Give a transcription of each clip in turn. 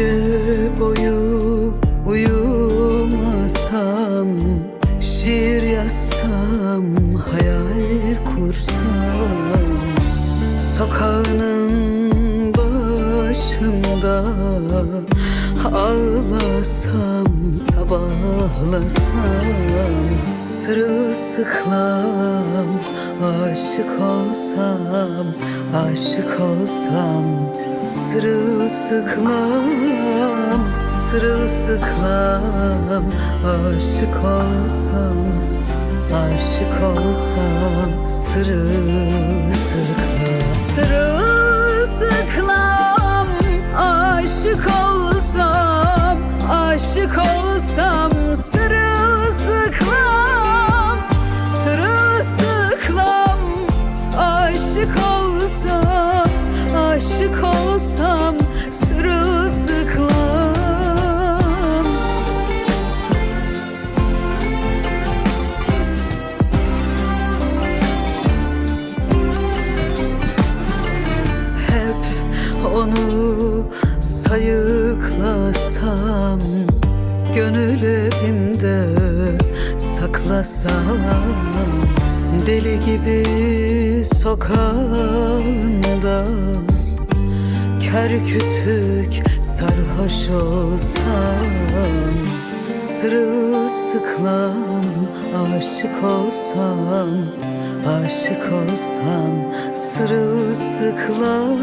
Gece boyu uyumasam Şiir yazsam, hayal kursam Sokağının başında Ağlasam, sabahlasam Sırılsıklam, aşık olsam Aşık olsam Sırılsıklam, sırılsıklam Aşık olsam Aşık olsam sırılsıklam Sırılsıklam Aşık olsam Aşık olsam sayıklasam Gönül evimde saklasam Deli gibi sokağında Kör sarhoş olsam Sırılsıklam aşık olsam Aşık olsam sırılsıklam.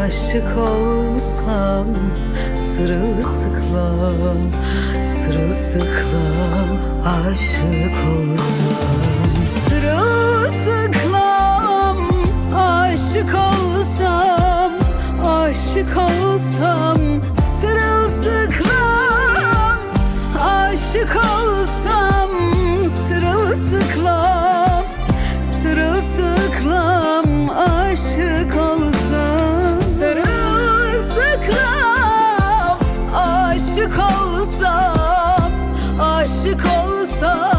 Aşık olsam sırılsıklam. Sırılsıklam. Aşık olsam aşık olsa